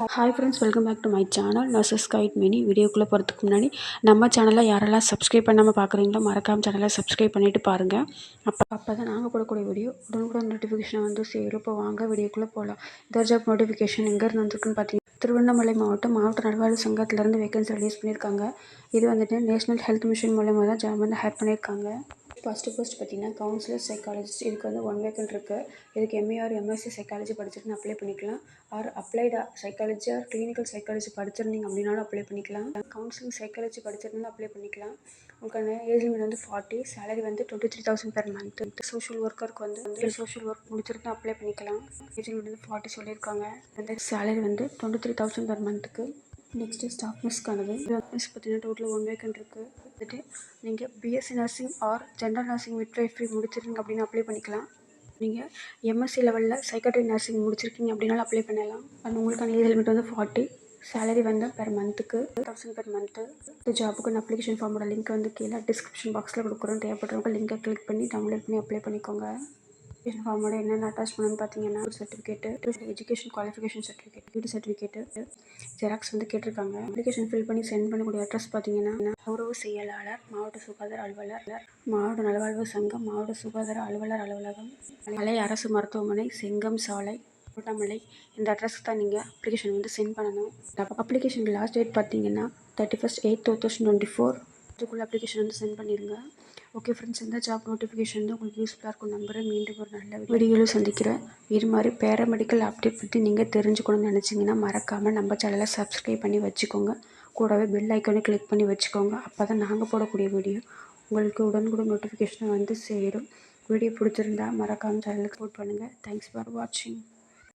Hi friends welcome back to my channel nurses guide mini வீடியோக்குள்ளே போகிறதுக்கு முன்னாடி நம்ம சேனலை யாரெல்லாம் சப்ஸ்கிரைப் பண்ணாமல் பார்க்குறீங்களோ மறக்காமல் சேனலை சப்ஸ்கிரைப் பண்ணிவிட்டு பாருங்கள் அப்போ அப்போ தான் நாங்கள் போடக்கூடிய வீடியோ உடனுக்குடன் நோட்டிஃபிகேஷன் வந்து சேரும். இப்போ வாங்க வீடியோக்குள்ளே போகலாம் இதர் ஜாப் நோட்டிஃபிகேஷன் எங்கேருந்து வந்துருக்குன்னு பார்த்தீங்கன்னா திருவண்ணாமலை மாவட்டம் மாவட்ட நல்வாழ்வு சங்கத்திலேருந்து வேகன்சி ரிலீஸ் பண்ணியிருக்காங்க. இது வந்துட்டு நேஷனல் ஹெல்த் மிஷன் மூலமாக தான் ஜாப் வந்து ஹேர் பண்ணியிருக்காங்க. ஃபஸ்ட்டு ஃபஸ்ட் பார்த்தீங்கன்னா கவுன்சிலர் சைக்காலஜிஸ்ட் இதுக்கு வந்து ஒன் வேக்கன்ட் இருக்குது இதுக்கு எம்ஏஆர் எம்எஸ்சி சைக்காலஜி படிச்சுட்டு அப்ளை பண்ணிக்கலாம். Or applied psychology or clinical psychology படிச்சிருந்தீங்க அப்படின்னாலும் அப்ளை பண்ணிக்கலாம். கவுன்சிலிங் சைக்காலஜி படிச்சிருந்தாலும் அப்ளை பண்ணிக்கலாம். உங்களுக்கான ஏஜ் லிமிட் வந்து ஃபார்ட்டி சேலரி வந்து twenty three thousand per month social ஒர்க்கருக்கு வந்து சோஷியல் ஒர்க் முடிச்சிருந்தா அப்ளை பண்ணிக்கலாம். ஏஜ் லிமிட் வந்து ஃபார்ட்டி சொல்லியிருக்காங்க. வந்து சேலரி வந்து டுவெண்ட்டி த்ரீ தௌசண்ட் பெர் மந்த்துக்கு நெக்ஸ்ட்டு ஸ்டாஃப் மிஸ்க்கானது மிஸ் பார்த்தீங்கன்னா டோட்டல் ஒன் வேக்கன்ட் இருக்குது வந்துட்டு நீங்கள் BSc nursing or general nursing midwifery முடிச்சிருக்கீங்க அப்படின்னு அப்ளை பண்ணிக்கலாம். நீங்கள் எம்எஸ்சி லெவலில் சைக்காட்ரி நர்சிங் முடிச்சிருக்கீங்க அப்படின்னாலும் அப்ளை பண்ணலாம். அண்ட் உங்களுக்கான ஏஜ் லிமிட் வந்து ஃபார்ட்டி சேலரி வந்து பெர் மந்த்துக்கு தௌசண்ட் பெர் மந்த்து இந்த ஜாபுக்கு அப்ளிகேஷன் ஃபார்மோட லிங்க் வந்து கீழே டிஸ்கிரிப்ஷன் பாக்ஸில் கொடுக்குறோம். தேவைப்படுறவங்க லிங்கை கிளிக் பண்ணி டவுன்லோட் பண்ணி அப்ளை பண்ணிக்கோங்க. அப்ளிகேஷன் ஃபார்மோட என்னென்ன அட்டாச் பண்ணணும்னு பார்த்தீங்கன்னா சர்டிஃபிகேட்டு எஜுகேஷன் குவாலிஃபிகேஷன் சர்டிஃபிகேட் வீடு சர்டிஃபிகேட்டு ஜெராக்ஸ் வந்து கேட்டிருக்காங்க. அப்ளிகேஷன் ஃபில் பண்ணி சென்ட் பண்ணக்கூடிய அட்ரஸ் பார்த்தீங்கன்னா கௌரவ செயலாளர் மாவட்ட சுகாதார அலுவலர் மாவட்ட நலவாழ்வு சங்கம் மாவட்ட சுகாதார அலுவலர் அலுவலகம் மலை அரசு மருத்துவமனை செங்கம் சாலை கோட்டமலை இந்த அட்ரஸ்க்கு தான் நீங்கள் அப்ளிகேஷன் வந்து சென்ட் பண்ணணும். அப்ளிகேஷன் லாஸ்ட் டேட் பார்த்தீங்கன்னா thirty first eight two thousand twenty four அதுக்குள்ளே அப்ளிகேஷன் வந்து சென்ட் பண்ணிடுங்க ஓகே ஃப்ரெண்ட்ஸ் இந்த ஜாப் நோட்டிஃபிகேஷன் வந்து உங்களுக்கு யூஸ்ஃபுல்லாக இருக்கும். நம்புகிறேன் மீண்டும் ஒரு நல்ல வீடியோவில் சந்திக்கிறேன். இது மாதிரி பேராமெடிக்கல் அப்டேட் பற்றி நீங்கள் தெரிஞ்சுக்கணும்னு நினச்சிங்கன்னா மறக்காமல் நம்ம சேனலை சப்ஸ்கிரைப் பண்ணி வச்சுக்கோங்க. கூடவே பெல் ஐக்கனை கிளிக் பண்ணி வச்சுக்கோங்க. அப்போ தான் நாங்கள் போடக்கூடிய வீடியோ உங்களுக்கு உடனுக்குடன் நோட்டிஃபிகேஷன் வந்து சேரும். வீடியோ பிடிச்சிருந்தா மறக்காமல் சேனலுக்கு சப்போர்ட் பண்ணுங்கள் தேங்க்ஸ் ஃபார் வாட்சிங்